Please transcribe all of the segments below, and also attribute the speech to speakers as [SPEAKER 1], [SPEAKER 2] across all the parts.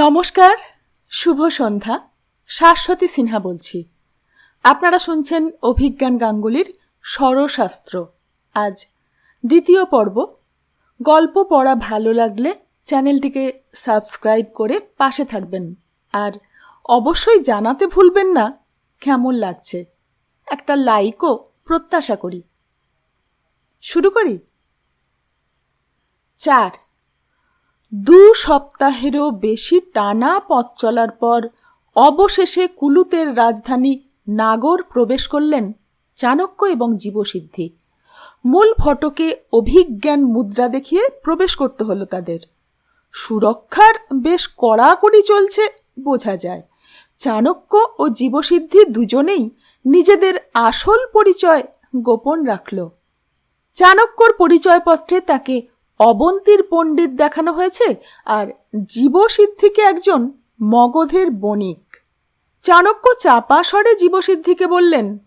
[SPEAKER 1] নমস্কার, শুভ সন্ধ্যা, শাশ্বতী সিনহা বলছি। আপনারা শুনছেন অভিজ্ঞান গাঙ্গুলির স্বরশাস্ত্র। আজ দ্বিতীয় পর্ব। গল্প পড়া ভালো লাগলে চ্যানেলটিকে সাবস্ক্রাইব করে পাশে থাকবেন। আর অবশ্যই জানাতে ভুলবেন না, কেমন লাগছে। একটা লাইকও প্রত্যাশা করি। শুরু করি। চার দু সপ্তাহেরও বেশি টানা পথ চলার পর অবশেষে কুলুতের রাজধানী নাগর প্রবেশ করলেন চাণক্য এবং জীবসিদ্ধি। মূল ফটকে অভিজ্ঞান মুদ্রা দেখিয়ে প্রবেশ করতে হলো তাদের। সুরক্ষার বেশ কড়াকড়ি চলছে বোঝা যায়। চাণক্য ও জীবসিদ্ধি দুজনেই নিজেদের আসল পরিচয় গোপন রাখল। চাণক্যর পরিচয়পত্রে তাকে অবন্তীর পণ্ডিত দেখানো হয়েছে আর জীবসিদ্ধিকে একজন মগধের বণিক। চাণক্য চাপা স্বরে জীবসিদ্ধিকে বললেন,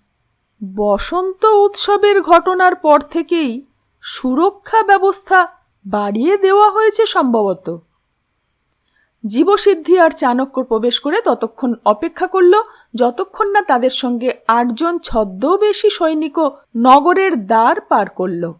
[SPEAKER 1] বসন্ত উৎসবের ঘটনার পর থেকেই সুরক্ষা ব্যবস্থা বাড়িয়ে দেওয়া হয়েছে সম্ভবত জীবসিদ্ধি আর চাণক্য প্রবেশ করে ততক্ষণ অপেক্ষা করল, যতক্ষণ না তাদের সঙ্গে আটজন ছদ্মবেশী সৈনিকও নগরের দ্বার পার করল।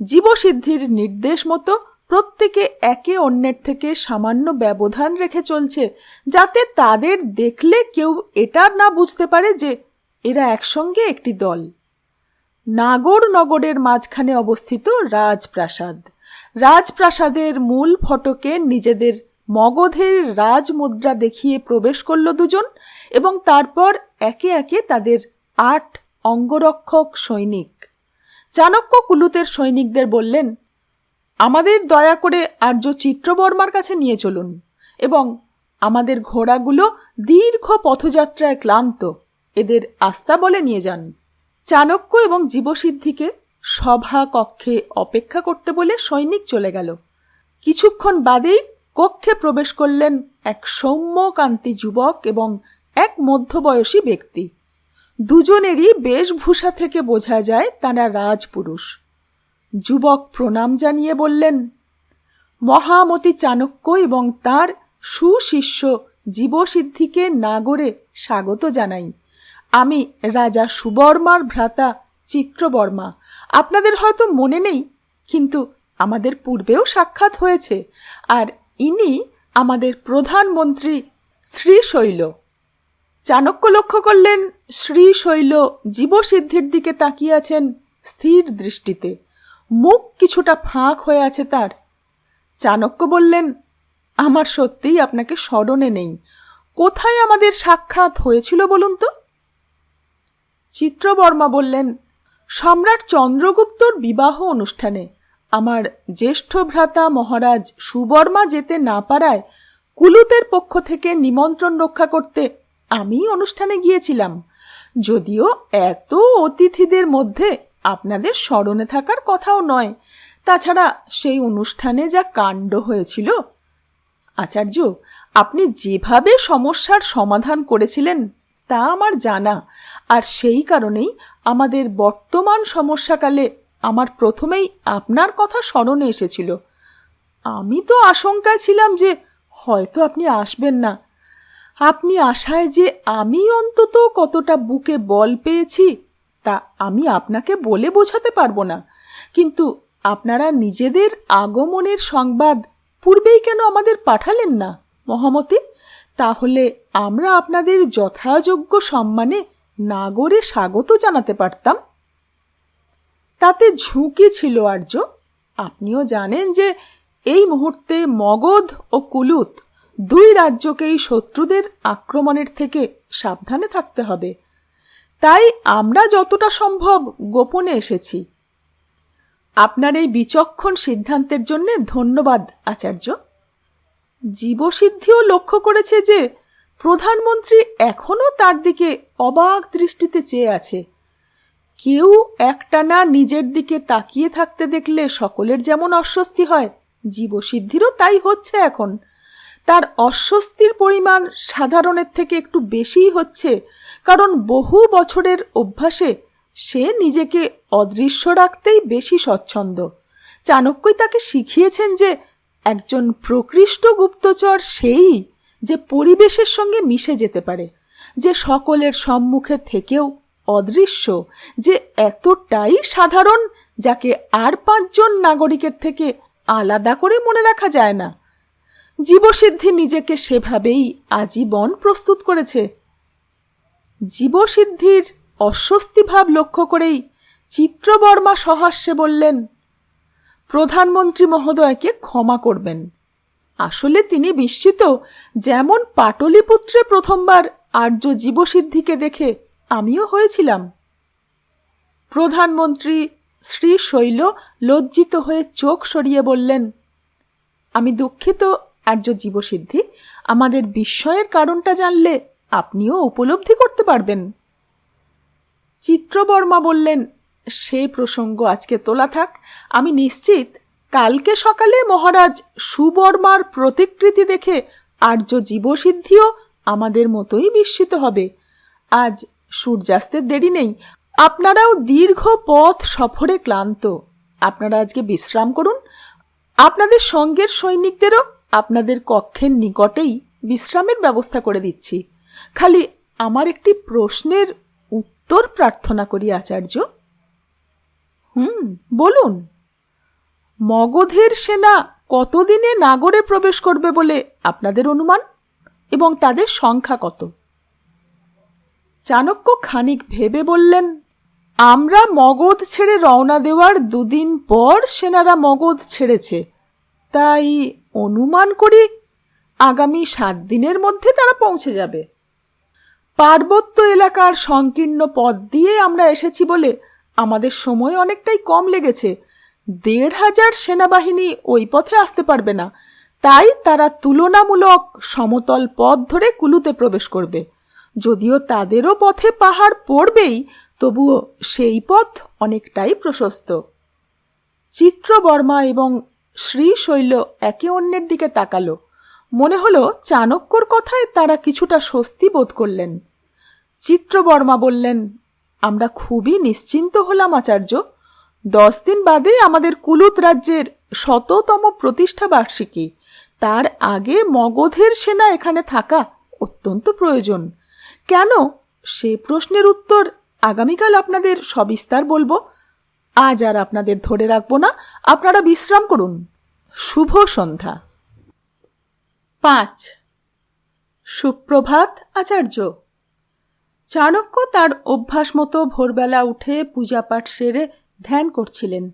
[SPEAKER 1] জীবসিদ্ধির নির্দেশ মতো প্রত্যেকে একে অন্যের থেকে সামান্য ব্যবধান রেখে চলছে, যাতে তাদের দেখলে কেউ এটা না বুঝতে পারে যে এরা একসঙ্গে একটি দল। নাগর নগরের মাঝখানে অবস্থিত রাজপ্রাসাদ। রাজপ্রাসাদের মূল ফটকে নিজেদের মগধের রাজমুদ্রা দেখিয়ে প্রবেশ করল দুজন এবং তারপর একে একে তাদের আট অঙ্গরক্ষক সৈনিক। চাণক্য কুলুতের সৈনিকদের বললেন, আমাদের দয়া করে আর্য চিত্রবর্মার কাছে নিয়ে চলুন এবং আমাদের ঘোড়াগুলো দীর্ঘ পথযাত্রায় ক্লান্ত, এদের আস্তা বলে নিয়ে যান। চাণক্য এবং জীবসিদ্ধিকে সভা কক্ষে অপেক্ষা করতে বলে সৈনিক চলে গেল। কিছুক্ষণ বাদেই কক্ষে প্রবেশ করলেন এক সৌম্যকান্তি যুবক এবং এক মধ্যবয়সী ব্যক্তি। দুজনেরই বেশভূষা থেকে বোঝা যায় তারা রাজপুরুষ। যুবক প্রণাম জানিয়ে বললেন, মহামতি চাণক্য এবং তার সুশিষ্য জীবসিদ্ধিকে নাগরে স্বাগত জানাই। আমি রাজা সুবর্মার ভ্রাতা চিত্রবর্মা। আপনাদের হয়তো মনে নেই, কিন্তু আমাদের পূর্বেও সাক্ষাৎ হয়েছে, আর ইনি আমাদের প্রধানমন্ত্রী শ্রীশৈল। চাণক্য লক্ষ্য করলেন, শ্রীশৈল জীবসিদ্ধির দিকে তাকিয়ে আছেন স্থির দৃষ্টিতে। মুখ কিছুটা ফাঁক হয়ে আছে তার। চাণক্য বললেন, আমার সত্যিই আপনাকে স্মরণে নেই। কোথায় আমাদের সাক্ষাৎ হয়েছিল বলুন তো? চিত্রবর্মা বললেন, সম্রাট চন্দ্রগুপ্তর বিবাহ অনুষ্ঠানে আমার জ্যেষ্ঠ ভ্রাতা মহারাজ সুবর্মা যেতে না পারায় কুলুতের পক্ষ থেকে নিমন্ত্রণ রক্ষা করতে আমি অনুষ্ঠানে গিয়েছিলাম। যদিও এত অতিথিদের মধ্যে আপনাদের স্মরণে থাকার কথাও নয়। তাছাড়া সেই অনুষ্ঠানে যা কাণ্ড হয়েছিল। আচার্য, আপনি যেভাবে সমস্যার সমাধান করেছিলেন, তা আমার জানা। আর সেই কারণেই আমাদের বর্তমান সমস্যাকালে আমার প্রথমেই আপনার কথা স্মরণে এসেছিল। আমি তো আশঙ্কায় ছিলাম যে হয়তো আপনি আসবেন না। আপনি আশায় যে আমি অন্তত কতটা বুকে বল পেয়েছি, তা আমি আপনাকে বলে বোঝাতে পারব না। কিন্তু আপনারা নিজেদের আগমনের সংবাদ পূর্বেই কেন আমাদের পাঠালেন না, মহামতি? তাহলে আমরা আপনাদের যথাযোগ্য সম্মানে নাগরে স্বাগত জানাতে পারতাম। তাতে ঝুঁকি ছিল আর্য। আপনিও জানেন যে এই মুহূর্তে মগধ ও কুলুত দুই রাজ্যকেই শত্রুদের আক্রমণের থেকে সাবধানে থাকতে হবে। তাই আমরা যতটা সম্ভব গোপনে এসেছি। আপনার এই বিচক্ষণ সিদ্ধান্তের জন্য ধন্যবাদ, আচার্য। জীবসিদ্ধিও লক্ষ্য করেছে যে, প্রধানমন্ত্রী এখনও তার দিকে অবাক দৃষ্টিতে চেয়ে আছে। কেউ একটানা নিজের দিকে তাকিয়ে থাকতে দেখলে সকলের যেমন অস্বস্তি হয়, জীবসিদ্ধিরও তাই হচ্ছে এখন। তার অস্বস্তির পরিমাণ সাধারণের থেকে একটু বেশিই হচ্ছে, কারণ বহু বছরের অভ্যাসে সে নিজেকে অদৃশ্য রাখতেই বেশি স্বচ্ছন্দ। চাণক্যই তাকে শিখিয়েছেন যে একজন প্রকৃষ্ট গুপ্তচর সেই যে পরিবেশের সঙ্গে মিশে যেতে পারে, যে সকলের সম্মুখে থেকেও অদৃশ্য, যে এতটাই সাধারণ যাকে আর পাঁচজন নাগরিকের থেকে আলাদা করে মনে রাখা যায় না। জীবসিদ্ধি নিজেকে সেভাবেই আজীবন প্রস্তুত করেছে। জীবসিদ্ধির অস্বস্তি ভাব লক্ষ্য করেই চিত্রবর্মা সহাস্যে বললেন, প্রধানমন্ত্রী মহোদয়কে ক্ষমা করবেন। আসলে তিনি বিস্মিত যেমন পাটলিপুত্রে প্রথমবার আর্য জীবসিদ্ধিকে দেখে আমিও হয়েছিলাম। প্রধানমন্ত্রী শ্রী শৈল লজ্জিত হয়ে চোখ সরিয়ে বললেন, আমি দুঃখিত আর্য জীবসিদ্ধি আমাদের বিস্ময়ের কারণটা জানলে আপনিও উপলব্ধি করতে পারবেন। চিত্রবর্মা বললেন, সে প্রসঙ্গ আজকে তোলা থাক। আমি নিশ্চিত কালকে সকালে মহারাজ সুবর্মার প্রতিকৃতি দেখে আর্য জীবসিদ্ধিও আমাদের মতোই বিস্মিত হবে। আজ সূর্যাস্তের দেরি নেই। আপনারাও দীর্ঘ পথ সফরে ক্লান্ত। আপনারা আজকে বিশ্রাম করুন। আপনাদের সঙ্গের সৈনিকদেরও আপনাদের কক্ষের নিকটেই বিশ্রামের ব্যবস্থা করে দিচ্ছি। খালি আমার একটি প্রশ্নের উত্তর প্রার্থনা করি, আচার্য। হুম, বলুন। মগধের সেনা কতদিনে নাগরে প্রবেশ করবে বলে আপনাদের অনুমান? এবং তাদের সংখ্যা কত? চাণক্য খানিক ভেবে বললেন, আমরা মগধ ছেড়ে রওনা দেওয়ার দুদিন পর সেনারা মগধ ছেড়েছে। তাই অনুমান করি আগামী সাত দিনের মধ্যে তারা পৌঁছে যাবে। পার্বত্য এলাকার সংকীর্ণ পথ দিয়ে আমরা এসেছি বলে আমাদের সময় অনেকটাই কম লেগেছে। দেড় হাজার সেনাবাহিনী ওই পথে আসতে পারবে না। তাই তারা তুলনামূলক সমতল পথ ধরে কুলুতে প্রবেশ করবে। যদিও তাদেরও পথে পাহাড় পড়বেই, তবুও সেই পথ অনেকটাই প্রশস্ত। চিত্রবর্মা এবং শ্রীশৈল একে অন্যের দিকে তাকালো। মনে হলো চাণক্যর কথায় তারা কিছুটা স্বস্তি বোধ করলেন। চিত্রবর্মা বললেন, আমরা খুবই নিশ্চিন্ত হলাম, আচার্য। দশ দিন বাদে আমাদের কুলুত রাজ্যের শততম প্রতিষ্ঠা বার্ষিকী। তার আগে মগধের সেনা এখানে থাকা অত্যন্ত প্রয়োজন। কেন? সে প্রশ্নের উত্তর আগামীকাল আপনাদের সবিস্তার বলব। আজ আর আপনাদের ধরে রাখব না। আপনারা বিশ্রাম করুন। শুভ সন্ধ্যা। পাঁচ। সুপ্রভাত আচার্য। চাণক্য তার অভ্যাস মতো ভোরবেলা উঠে পূজাপাঠ সেরে ধ্যান করছিলেন।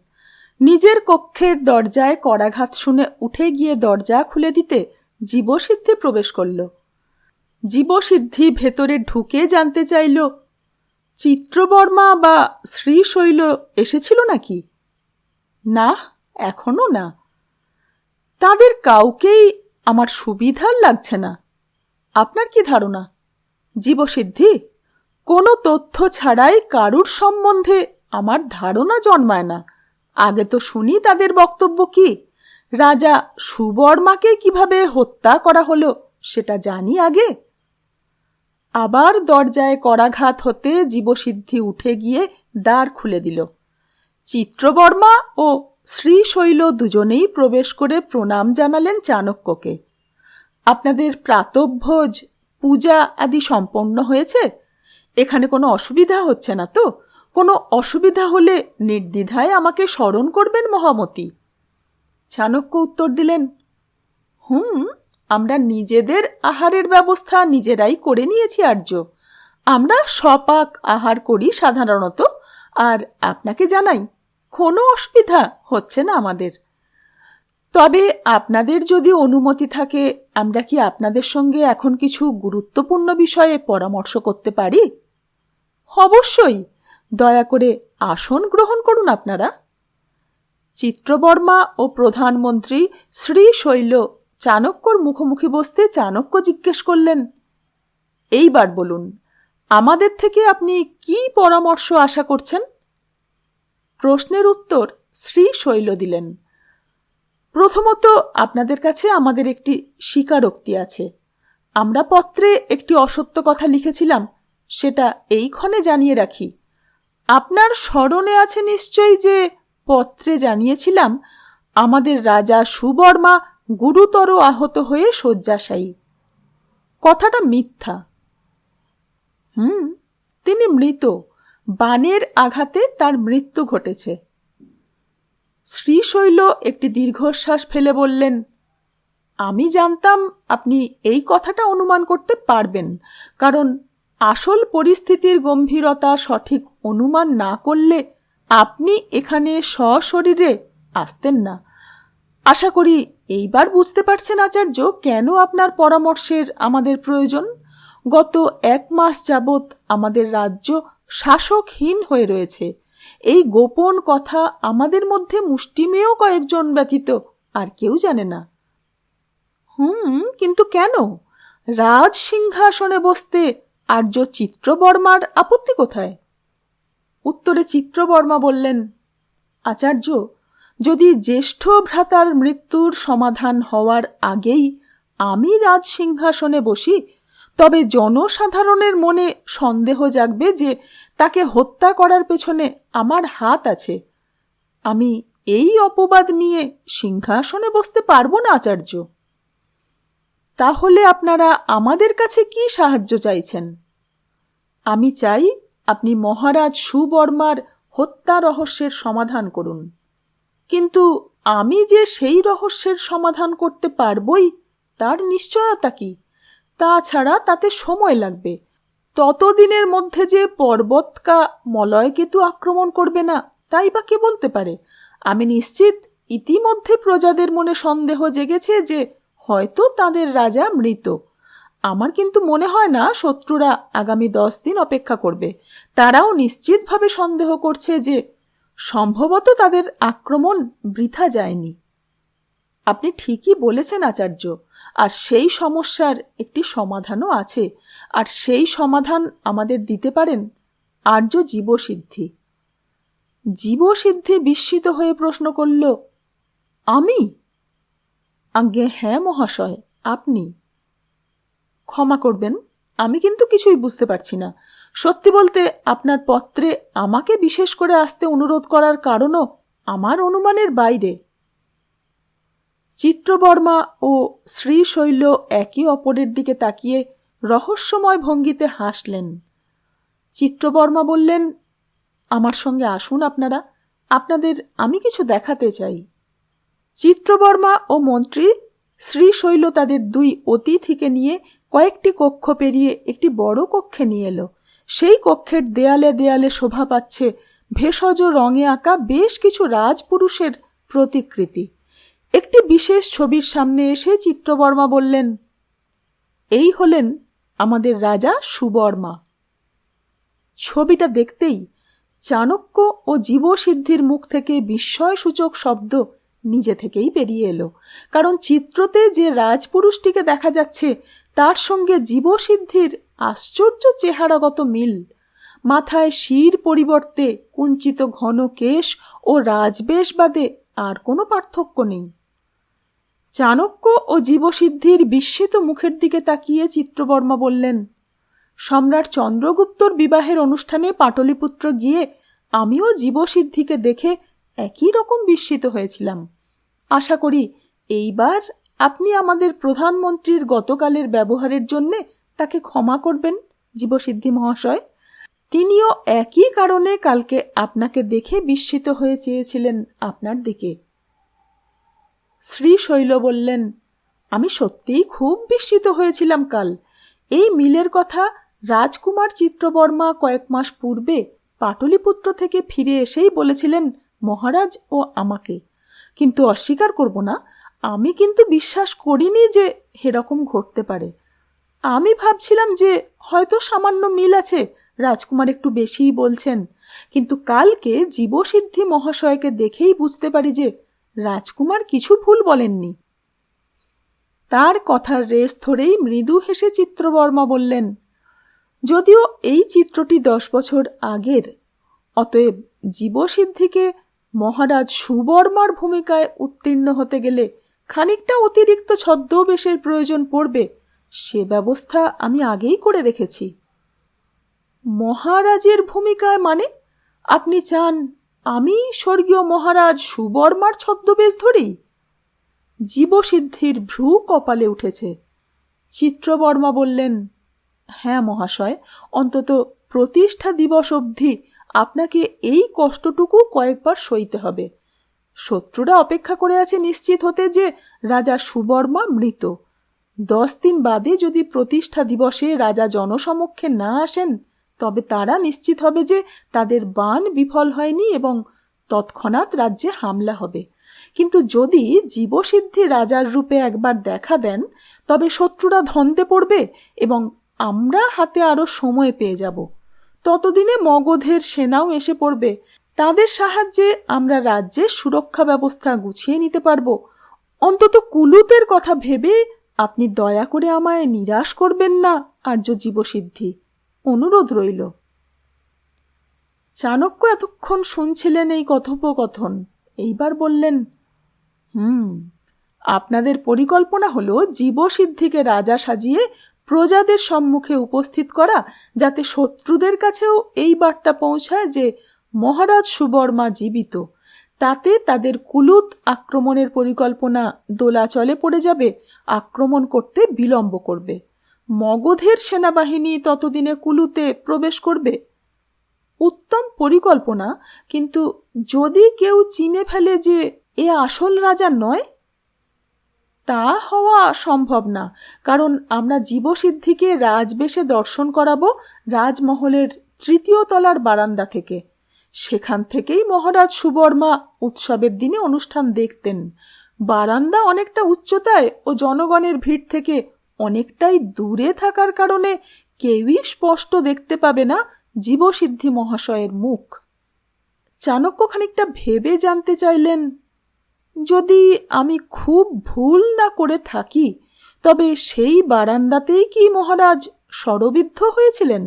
[SPEAKER 1] নিজের কক্ষের দরজায় করাঘাত শুনে উঠে গিয়ে দরজা খুলে দিতে জীবসিদ্ধি প্রবেশ করল। জীবসিদ্ধি ভেতরে ঢুকে জানতে চাইল চিত্রবর্মা বা শ্রীশৈল এসেছিল নাকি? না, এখনও না। তাদের কাউকেই আমার সুবিধার লাগছে না। আপনার কি ধারণা? জীবসিদ্ধি? কোনো তথ্য ছাড়াই কারুর সম্বন্ধে আমার ধারণা জন্মায় না। আগে তো শুনি তাদের বক্তব্য কি, রাজা সুবর্মাকে কীভাবে হত্যা করা হলো সেটা জানি আগে। আবার দরজায় করাঘাত হতে জীবসিদ্ধি উঠে গিয়ে দ্বার খুলে দিল। চিত্রবর্মা ও শ্রীশৈল দুজনেই প্রবেশ করে প্রণাম জানালেন চাণক্যকে। আপনাদের প্রাতভোজ, পূজা আদি সম্পন্ন হয়েছে? এখানে কোনো অসুবিধা হচ্ছে না তো? কোনো অসুবিধা হলে নির্দ্বিধায় আমাকে স্মরণ করবেন মহামতি। চাণক্য উত্তর দিলেন, হুম আমরা নিজেদের আহারের ব্যবস্থা নিজেরাই করে নিয়েছি, আর্য। আমরা সপাক আহার করি সাধারণত, আর আপনাকে জানাই, কোনো অসুবিধা হচ্ছে না আমাদের। তবে আপনাদের যদি অনুমতি থাকে, আমরা কি আপনাদের সঙ্গে এখন কিছু গুরুত্বপূর্ণ বিষয়ে পরামর্শ করতে পারি? অবশ্যই। দয়া করে আসন গ্রহণ করুন আপনারা। চিত্রবর্মা ও প্রধানমন্ত্রী শ্রী শৈল চাণক্যর মুখোমুখি বসতে চাণক্য জিজ্ঞেস করলেন, এইবার বলুন, আমাদের থেকে আপনি কি পরামর্শ আশা করছেন? প্রশ্নের উত্তর শ্রী শৈল দিলেন, প্রথমত আপনাদের কাছে আমাদের একটি স্বীকারোক্তি আছে। আমরা পত্রে একটি অসত্য কথা লিখেছিলাম, সেটা এইক্ষণে জানিয়ে রাখি। আপনার স্মরণে আছে নিশ্চয়ই যে পত্রে জানিয়েছিলাম, আমাদের রাজা সুবর্মা গুরুতর আহত হয়ে শয্যাশায়ী। কথাটা মিথ্যা। হুম, তিনি মৃত। বানের আঘাতে তার মৃত্যু ঘটেছে। শ্রীশৈল একটি দীর্ঘশ্বাস ফেলে বললেন, আমি জানতাম আপনি এই কথাটা অনুমান করতে পারবেন, কারণ আসল পরিস্থিতির গম্ভীরতা সঠিক অনুমান না করলে আপনি এখানে সশরীরে আসতেন না। আশা করি এইবার বুঝতে পারছেন আচার্য কেন আপনার পরামর্শের আমাদের প্রয়োজন। গত এক মাস যাবৎ আমাদের রাজ্য শাসকহীন হয়ে রয়েছে। এই গোপন কথা আমাদের মধ্যে মুষ্টিমেয় কয়েকজন ব্যতীত আর কেউ জানে না। হুম, কিন্তু কেন? রাজ সিংহাসনে বসতে আর্য চিত্রবর্মার আপত্তি কোথায়? উত্তরে চিত্রবর্মা বললেন, আচার্য যদি জ্যেষ্ঠ ভ্রাতার মৃত্যুর সমাধান হওয়ার আগেই আমি রাজ সিংহাসনে বসি, তবে জনসাধারণের মনে সন্দেহ জাগবে যে তাকে হত্যা করার পেছনে আমার হাত আছে। আমি এই অপবাদ নিয়ে সিংহাসনে বসতে পারব না, আচার্য। তাহলে আপনারা আমাদের কাছে কি সাহায্য চাইছেন? আমি চাই আপনি মহারাজ সুবর্মার হত্যা রহস্যের সমাধান করুন। কিন্তু আমি যে সেই রহস্যের সমাধান করতে পারবই, তার নিশ্চয়তা কি? তাছাড়া তাতে সময় লাগবে। ততদিনের মধ্যে যে পর্বতকা মলয়কেতু আক্রমণ করবে না, তাই বা কে বলতে পারে? আমি নিশ্চিত ইতিমধ্যে প্রজাদের মনে সন্দেহ জেগেছে যে হয়তো তাদের রাজা মৃত। আমার কিন্তু মনে হয় না শত্রুরা আগামী দশ দিন অপেক্ষা করবে। তারাও নিশ্চিতভাবে সন্দেহ করছে যে সম্ভবত তাদের আক্রমণ বৃথা যায়নি। আপনি ঠিকই বলেছেন, আচার্য। আর সেই সমস্যার একটি সমাধানও আছে। আর সেই সমাধান আমাদের দিতে পারেন আর্য জীবসিদ্ধি। জীবসিদ্ধি বিস্মিত হয়ে প্রশ্ন করল, আমি? আজ্ঞে হ্যাঁ মহাশয়, আপনি। ক্ষমা করবেন, আমি কিন্তু কিছুই বুঝতে পারছি না। সত্যি বলতে আপনার পত্রে আমাকে বিশেষ করে আসতে অনুরোধ করার কারণও আমার অনুমানের বাইরে। চিত্রবর্মা ও শ্রীশৈল একে অপরের দিকে তাকিয়ে রহস্যময় ভঙ্গিতে হাসলেন। চিত্রবর্মা বললেন, আমার সঙ্গে আসুন আপনারা, আপনাদের আমি কিছু দেখাতে চাই। চিত্রবর্মা ও মন্ত্রী শ্রীশৈল তাদের দুই অতিথিকে নিয়ে কয়েকটি কক্ষ পেরিয়ে একটি বড় কক্ষে নিয়ে এলো। সেই কক্ষের দেয়ালে দেয়ালে শোভা পাচ্ছে ভেষজ রঙে আঁকা বেশ কিছু রাজপুরুষের প্রতিকৃতি। একটি বিশেষ ছবির সামনে এসে চিত্রবর্মা বললেন, এই হলেন আমাদের রাজা সুবর্মা। ছবিটা দেখতেই চাণক্য ও জীবসিদ্ধির মুখ থেকে বিস্ময়সূচক শব্দ নিজে থেকেই বেরিয়ে এলো। কারণ চিত্রতে যে রাজপুরুষটিকে দেখা যাচ্ছে, তার সঙ্গে জীবসিদ্ধির আশ্চর্য চেহারাগত মিল। মাথায় শির পরিবর্তে কুঞ্চিত ঘন কেশ ও রাজবেশ বাদে আর কোনো পার্থক্য নেই। চাণক্য ও জীবসিদ্ধির বিস্মিত মুখের দিকে তাকিয়ে চিত্রবর্মা বললেন, সম্রাট চন্দ্রগুপ্তর বিবাহের অনুষ্ঠানে পাটলিপুত্র গিয়ে আমিও জীবসিদ্ধিকে দেখে একই রকম বিস্মিত হয়েছিলাম। আশা করি এইবার আপনি আমাদের প্রধানমন্ত্রীর গতকালের ব্যবহারের জন্যে তাকে ক্ষমা করবেন, জীবসিদ্ধি মহাশয়। তিনিও একই কারণে কালকে আপনাকে দেখে বিস্মিত হয়ে চেয়েছিলেন আপনার দিকে। শ্রীশৈল বললেন, আমি সত্যিই খুব বিস্মিত হয়েছিলাম কাল। এই মিলের কথা রাজকুমার চিত্রবর্মা কয়েক মাস পূর্বে পাটলিপুত্র থেকে ফিরে এসেই বলেছিলেন মহারাজ ও আমাকে। কিন্তু অস্বীকার করব না, আমি কিন্তু বিশ্বাস করিনি যে এরকম ঘটতে পারে। আমি ভাবছিলাম যে হয়তো সামান্য মিল আছে, রাজকুমার একটু বেশিই বলছেন। কিন্তু কালকে জীবসিদ্ধি মহাশয়কে দেখেই বুঝতে পারি যে রাজকুমার কিছু ভুল বলেননি। তার কথার রেস ধরেই মৃদু হেসে চিত্রবর্মা বললেন, যদিও এই চিত্রটি দশ বছর আগের, অতএব জীবসিদ্ধিকে মহারাজ সুবর্মার ভূমিকায় উত্তীর্ণ হতে গেলে খানিকটা অতিরিক্ত ছদ্মবেশের প্রয়োজন পড়বে সে ব্যবস্থা আমি আগেই করে রেখেছি। মহারাজের ভূমিকায় মানে? আপনি চান আমি স্বর্গীয় মহারাজ সুবর্মার ছদ্মবেশ ধরি? জীবসিদ্ধির ভ্রু কপালে উঠেছে। চিত্রবর্মা বললেন হ্যাঁ মহাশয়, অন্তত প্রতিষ্ঠা দিবস অবধি আপনাকে এই কষ্টটুকু কয়েকবার সইতে হবে। শত্রুরা অপেক্ষা করে আছে নিশ্চিত হতে যে রাজা সুবর্মা মৃত। দশ দিন বাদে যদি প্রতিষ্ঠা দিবসে রাজা জনসমক্ষে না আসেন, তবে তারা নিশ্চিত হবে যে তাদের বান বিফল হয়নি এবং তৎক্ষণাৎ রাজ্যে হামলা হবে। কিন্তু যদি জীবসিদ্ধি রাজার রূপে একবার দেখা দেন, তবে শত্রুরা ধন্তে পড়বে এবং আমরা হাতে আরও সময় পেয়ে যাব। ততদিনে মগধের সেনাও এসে পড়বে। তাদের সাহায্যে আমরা রাজ্যের সুরক্ষা ব্যবস্থা গুছিয়ে নিতে পারব। অন্তত কুলুতের কথা ভেবে আপনি দয়া করে আমায় নিরাশ করবেন না, আর্য জীবসিদ্ধি। অনুরোধ রইল। চাণক্য এতক্ষণ শুনছিলেন এই কথোপকথন। এইবার বললেন, হুম, আপনাদের পরিকল্পনা হলো জীবসিদ্ধিকে রাজা সাজিয়ে প্রজাদের সম্মুখে উপস্থিত করা, যাতে শত্রুদের কাছেও এই বার্তা পৌঁছায় যে মহারাজ সুবর্মা জীবিত। তাতে তাদের কুলুত আক্রমণের পরিকল্পনা দোলাচলে পড়ে যাবে, আক্রমণ করতে বিলম্ব করবে। মগধের সেনাবাহিনী ততদিনে কুলুতে প্রবেশ করবে? উত্তম পরিকল্পনা, কিন্তু যদি কেউ চিনে ফেলে যে এ আসল রাজা নয়? তা হওয়া সম্ভব না, কারণ আমরা জীবসিদ্ধিকে রাজবেশে দর্শন করাবো রাজমহলের তৃতীয় তলার বারান্দা থেকে। সেখান থেকেই মহারাজ সুবর্মা উৎসবের দিনে অনুষ্ঠান দেখতেন। বারান্দা অনেকটা উচ্চতায় ও জনগণের ভিড় থেকে অনেকটাই দূরে থাকার কারণে কেউই স্পষ্ট দেখতে পাবে না জীবসিদ্ধি মহাশয়ের মুখ। চাণক্য খানিকটা ভেবে জানতে চাইলেন, যদি আমি খুব ভুল না করে থাকি, তবে সেই বারান্দাতেই কি মহারাজ স্বরবিদ্ধ হয়েছিলেন?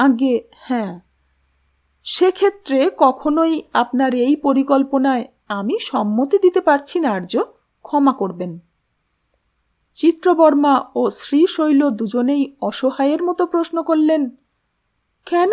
[SPEAKER 1] আগে হ্যাঁ সেক্ষেত্রে কখনোই আপনার এই পরিকল্পনায় আমি সম্মতি দিতে পারছি না, আর্য। ক্ষমা করবেন। চিত্রবর্মা ও শ্রীশৈল দুজনেই অসহায়ের মতো প্রশ্ন করলেন, কেন?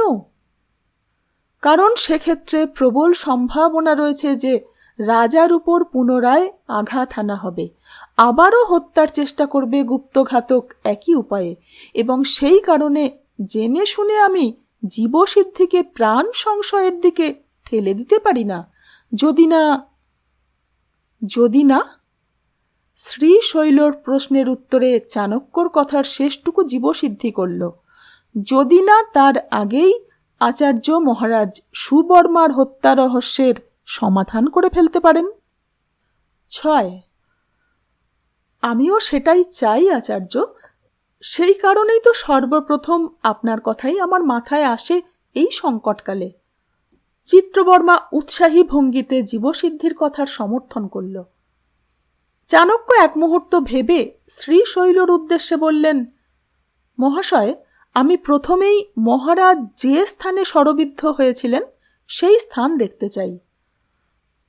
[SPEAKER 1] কারণ সেক্ষেত্রে প্রবল সম্ভাবনা রয়েছে যে রাজার উপর পুনরায় আঘাত হানা হবে। আবারও হত্যার চেষ্টা করবে গুপ্তঘাতক একই উপায়ে এবং সেই কারণে জেনে শুনে আমি জীবসিদ্ধিকে প্রাণ সংশয়ের দিকে ঠেলে দিতে পারি না। যদি না যদি না? শ্রী শৈলর প্রশ্নের উত্তরে চাণক্যর কথার শেষটুকু জীবসিদ্ধি করল। যদি না, তার আগেই আচার্য মহারাজ সুবর্মার হত্যা রহস্যের সমাধান করে ফেলতে পারেন। ছয়, আমিও সেটাই চাই, আচার্য। সেই কারণেই তো সর্বপ্রথম আপনার কথাই আমার মাথায় আসে এই সংকটকালে। চিত্রবর্মা উৎসাহী ভঙ্গিতে জীবসিদ্ধির কথার সমর্থন করল। চাণক্য এক মুহূর্ত ভেবে শ্রীশৈলর উদ্দেশ্যে বললেন, মহাশয়, আমি প্রথমেই মহারাজ যে স্থানে স্বরবিদ্ধ হয়েছিলেন, সেই স্থান দেখতে চাই।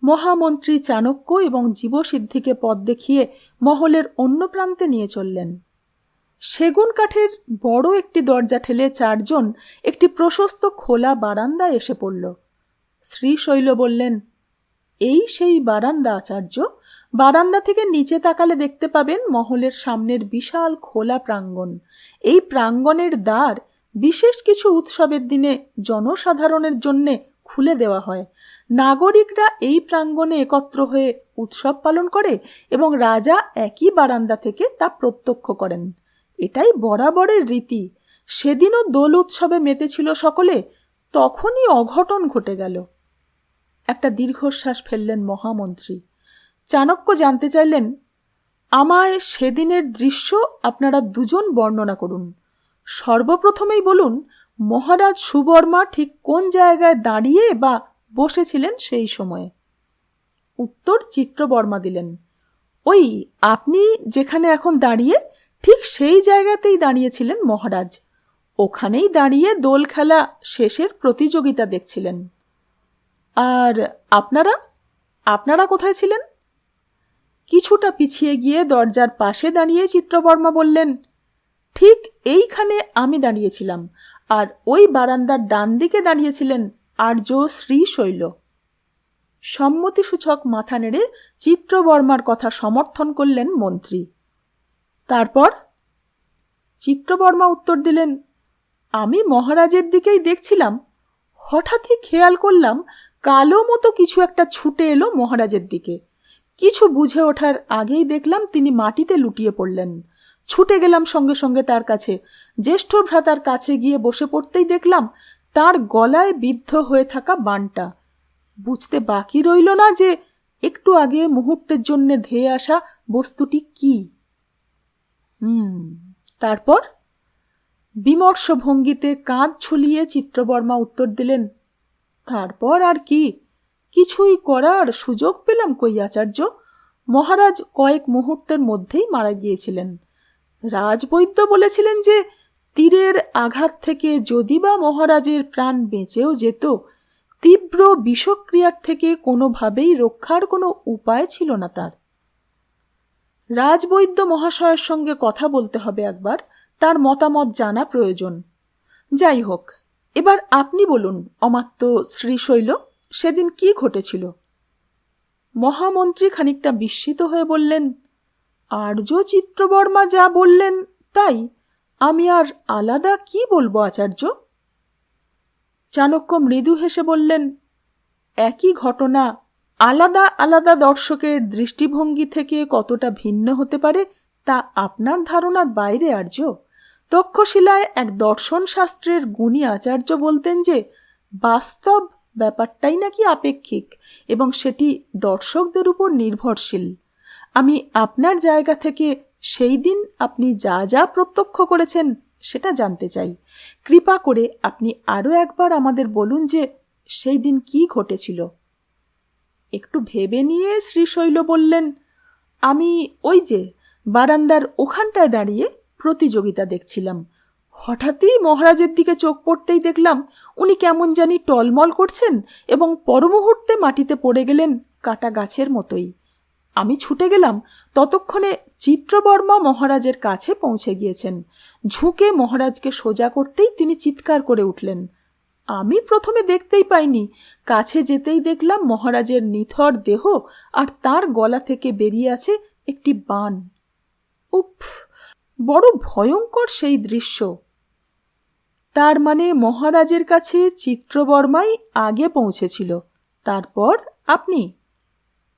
[SPEAKER 1] মহামন্ত্রী চাণক্য এবং জীবসিদ্ধিকে পদ দেখিয়ে মহলের অন্য প্রান্তে নিয়ে চললেন। সেগুন কাঠের বড় একটি দরজা ঠেলে চারজন একটি প্রশস্ত খোলা বারান্দায় এসে পড়ল। শ্রীশৈল বললেন, এই সেই বারান্দা, আচার্য। বারান্দা থেকে নিচে তাকালে দেখতে পাবেন মহলের সামনের বিশাল খোলা প্রাঙ্গণ। এই প্রাঙ্গণের দ্বার বিশেষ কিছু উৎসবের দিনে জনসাধারণের জন্যে খুলে দেওয়া হয়। নাগরিকরা এই প্রাঙ্গণে একত্র হয়ে উৎসব পালন করে এবং রাজা একই বারান্দা থেকে তা প্রত্যক্ষ করেন। এটাই বরাবরের রীতি। সেদিনও দোল উৎসবে মেতেছিল সকলে, তখনই অঘটন ঘটে গেল। একটা দীর্ঘশ্বাস ফেললেন মহামন্ত্রী। চাণক্য জানতে চাইলেন, আমায় সেদিনের দৃশ্য আপনারা দুজন বর্ণনা করুন। সর্বপ্রথমেই বলুন, মহারাজ সুবর্মা ঠিক কোন জায়গায় দাঁড়িয়ে বা বসেছিলেন সেই সময়ে? উত্তর চিত্রবর্মা দিলেন, ওই আপনি যেখানে এখন দাঁড়িয়ে ঠিক সেই জায়গাতেই দাঁড়িয়েছিলেন মহারাজ। ওখানেই দাঁড়িয়ে দোল খেলা শেষের প্রতিযোগিতা দেখছিলেন। আর আপনারা? আপনারা কোথায় ছিলেন? কিছুটা পিছিয়ে গিয়ে দরজার পাশে দাঁড়িয়ে চিত্রবর্মা বললেন, ঠিক এইখানে আমি দাঁড়িয়েছিলাম, আর ওই বারান্দার ডান দিকে দাঁড়িয়েছিলেন আর্য শ্রীশৈল সম্মতিসূচক মাথা নেড়ে চিত্রবর্মার কথা সমর্থন করলেন মন্ত্রী। তারপর চিত্রবর্মা উত্তর দিলেন, আমি মহারাজের দিকেই দেখছিলাম। হঠাৎই খেয়াল করলাম কালো মতো কিছু একটা ছুটে এলো মহারাজের দিকে। কিছু বুঝে ওঠার আগেই দেখলাম তিনি মাটিতে লুটিয়ে পড়লেন। ছুটে গেলাম সঙ্গে সঙ্গে তার কাছে। জ্যেষ্ঠ ভ্রাতার কাছে গিয়ে বসে পড়তেই দেখলাম তার গলায় বিদ্ধ হয়ে থাকা বানটা। বুঝতে বাকি রইল না যে একটু আগে মুহূর্তের জন্য ধেয়ে আসা বস্তুটি কি। হুম। তারপর? বিমর্ষ ভঙ্গিতে কাঁধ ছুলিয়ে চিত্রবর্মা উত্তর দিলেন, তারপর আর কি? কিছুই করার সুযোগ পেলাম কই, আচার্য? মহারাজ কয়েক মুহূর্তের মধ্যেই মারা গিয়েছিলেন। রাজবৈদ্য বলেছিলেন যে, তীরের আঘাত থেকে যদি বা মহারাজের প্রাণ বেঁচেও যেত, তীব্র বিষক্রিয়ার থেকে কোনোভাবেই রক্ষার কোনো উপায় ছিল না তার। রাজবৈদ্য মহাশয়ের সঙ্গে কথা বলতে হবে একবার, তার মতামত জানা প্রয়োজন। যাই হোক, এবার আপনি বলুন, অমাত্য শ্রীশৈল, সেদিন কি ঘটেছিল? মহামন্ত্রী খানিকটা বিস্মিত হয়ে বললেন, আর্য চিত্রবর্মা যা বললেন তাই, আমি আর আলাদা কি বলব আচার্য? চাণক্য মৃদু হেসে বললেন, একই ঘটনা আলাদা আলাদা দর্শকের দৃষ্টিভঙ্গি থেকে কতটা ভিন্ন হতে পারে তা আপনার ধারণার বাইরে, আর্য। তক্ষশিলায় এক দর্শন শাস্ত্রের গুণী আচার্য বলতেন যে, বাস্তব ব্যাপারটাই নাকি আপেক্ষিক এবং সেটি দর্শকদের উপর নির্ভরশীল। আমি আপনার জায়গা থেকে সেই দিন আপনি যা যা প্রত্যক্ষ করেছেন সেটা জানতে চাই। কৃপা করে আপনি আরও একবার আমাদের বলুন যে, সেই দিন কি ঘটেছিল। একটু ভেবে নিয়ে শ্রীশৈল বললেন, আমি ওই যে বারান্দার ওখানটায় দাঁড়িয়ে প্রতিযোগিতা দেখছিলাম। হঠাৎই মহারাজের দিকে চোখ পড়তেই দেখলাম উনি কেমন জানি টলমল করছেন এবং পরমুহূর্তে মাটিতে পড়ে গেলেন কাটা গাছের মতোই। আমি ছুটে গেলাম, ততক্ষণে চিত্রবর্মা মহারাজের কাছে পৌঁছে গিয়েছেন। ঝুঁকে মহারাজকে সোজা করতেই তিনি চিৎকার করে উঠলেন আমি প্রথমে দেখতেই পাইনি। কাছে যেতেই দেখলাম মহারাজের নিথর দেহ আর তার গলা থেকে বেরিয়ে আছে একটি বান। উফ, বড় ভয়ঙ্কর সেই দৃশ্য। তার মানে মহারাজের কাছে চিত্রবর্মাই আগে পৌঁছেছিল। তারপর আপনি?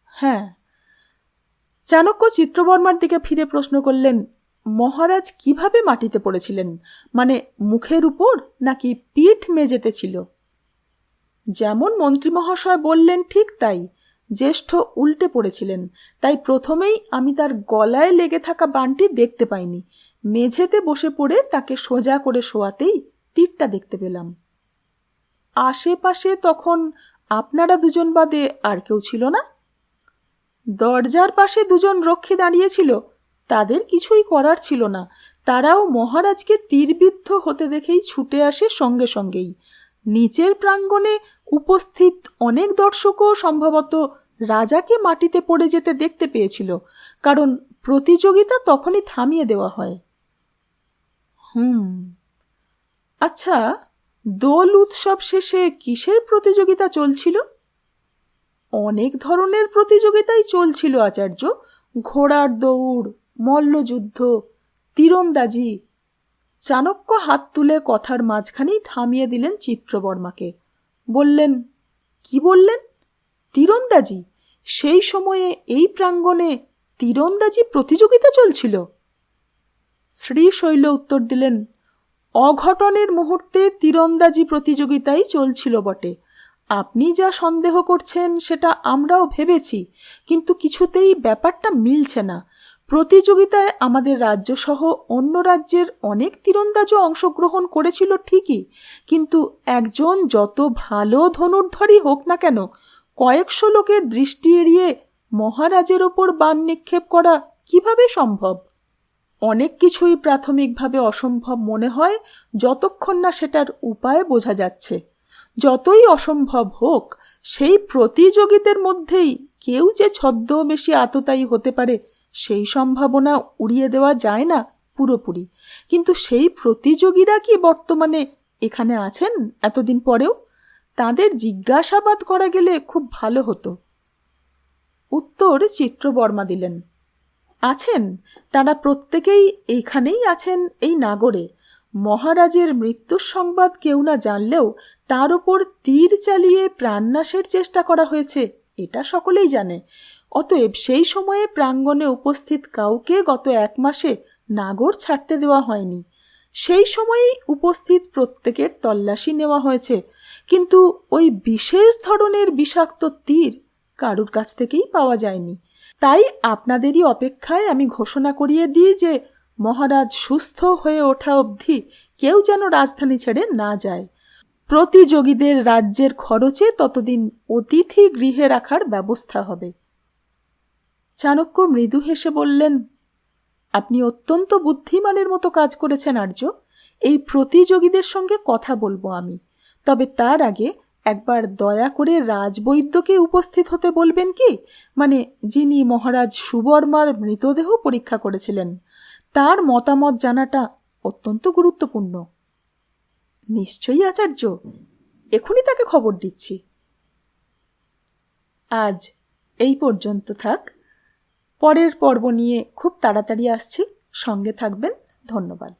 [SPEAKER 1] হ্যাঁ। চাণক্য চিত্রবর্মার দিকে ফিরে প্রশ্ন করলেন মহারাজ কীভাবে মাটিতে পড়েছিলেন? মানে মুখের উপর নাকি পিঠ মেজেতে ছিল? যেমন মন্ত্রী মহাশয় বললেন ঠিক তাই, জ্যেষ্ঠ উল্টে পড়েছিলেন, তাই প্রথমেই আমি তার গলায় লেগে থাকা বানটি দেখতে পাইনি। মেঝেতে বসে পড়ে তাকে সোজা করে শোয়াতেই তীরটা দেখতে পেলাম। আশেপাশে তখন আপনারা দুজন বাদে আর কেউ ছিল না? দরজার পাশে দুজন রক্ষী দাঁড়িয়েছিল তাদের কিছুই করার ছিল না। তারাও মহারাজকে তীরবিদ্ধ হতে দেখেই ছুটে আসে সঙ্গে সঙ্গেই। নিচের প্রাঙ্গণে উপস্থিত অনেক দর্শকও সম্ভবত রাজাকে মাটিতে পড়ে যেতে দেখতে পেয়েছিল, কারণ প্রতিযোগিতা তখনই থামিয়ে দেওয়া হয়। হুম। আচ্ছা দোল উৎসব শেষে কিসের প্রতিযোগিতা চলছিল? অনেক ধরনের প্রতিযোগিতাই চলছিল, আচার্য। ঘোড়ার দৌড় মল্লযুদ্ধ, তীরন্দাজি। চাণক্য হাত তুলে কথার মাঝখানেই থামিয়ে দিলেন চিত্রবর্মাকে। বললেন, কি বললেন? তীরন্দাজি? সেই সময়ে এই প্রাঙ্গণে তীরন্দাজি প্রতিযোগিতা চলছিল? শ্রীশৈল উত্তর দিলেন, অঘটনের মুহূর্তে তীরন্দাজি প্রতিযোগিতাই চলছিল বটে। আপনি যা সন্দেহ করছেন সেটা আমরাও ভেবেছি, কিন্তু কিছুতেই ব্যাপারটা মিলছে না। প্রতিযোগিতায় আমাদের রাজ্যসহ অন্য রাজ্যের অনেক তীরন্দাজও অংশগ্রহণ করেছিল ঠিকই, কিন্তু একজন যত ভালো ধনুর্ধরই হোক না কেন, কয়েকশো লোকের দৃষ্টি এড়িয়ে মহারাজের ওপর বান নিক্ষেপ করা কীভাবে সম্ভব? অনেক কিছুই প্রাথমিকভাবে অসম্ভব মনে হয়, যতক্ষণ না সেটার উপায় বোঝা যাচ্ছে। যতই অসম্ভব হোক, সেই প্রতিযোগিতার মধ্যেই কেউ যে ছদ্মবেশী আততায়ী হতে পারে সেই সম্ভাবনা উড়িয়ে দেওয়া যায় না পুরোপুরি। কিন্তু সেই প্রতিযোগীরা কি বর্তমানে এখানে আছেন এতদিন পরেও? তাদের জিজ্ঞাসাবাদ করা গেলে খুব ভালো হতো। উত্তর চিত্রবর্মা দিলেন, আছেন, তারা প্রত্যেকেই এইখানেই আছেন এই নাগরে। মহারাজের মৃত্যুর সংবাদ কেউ না জানলেও তার ওপর তীর চালিয়ে প্রাণনাশের চেষ্টা করা হয়েছে, এটা সকলেই জানে। অতএব সেই সময়ে প্রাঙ্গণে উপস্থিত কাউকে গত এক মাসে নাগর ছাড়তে দেওয়া হয়নি। সেই সময়েই উপস্থিত প্রত্যেকের তল্লাশি নেওয়া হয়েছে। কিন্তু ওই বিশেষ ধরনের বিষাক্ত তীর কারুর কাছ থেকেই পাওয়া যায়নি। তাই আপনাদেরই অপেক্ষায় আমি ঘোষণা করিয়ে দিই যে মহারাজ সুস্থ হয়ে ওঠা অবধি কেউ যেন রাজধানী ছেড়ে না যায়। প্রতিযোগীদের রাজ্যের খরচে ততদিন অতিথি গৃহে রাখার ব্যবস্থা হবে। চাণক্য মৃদু হেসে বললেন, আপনি অত্যন্ত বুদ্ধিমানের মতো কাজ করেছেন আর্য। এই প্রতিযোগীদের সঙ্গে কথা বলব আমি। তবে তার আগে একবার দয়া করে রাজবৈদ্যকে উপস্থিত হতে বলবেন কি? মানে যিনি মহারাজ সুবর্মার মৃতদেহ পরীক্ষা করেছিলেন। তার মতামত জানাটা অত্যন্ত গুরুত্বপূর্ণ। নিশ্চয়ই আচার্য, এখনই তাকে খবর দিচ্ছি। আজ এই পর্যন্ত থাক। পরের পর্ব নিয়ে খুব তাড়াতাড়ি আসছি। সঙ্গে থাকবেন। ধন্যবাদ।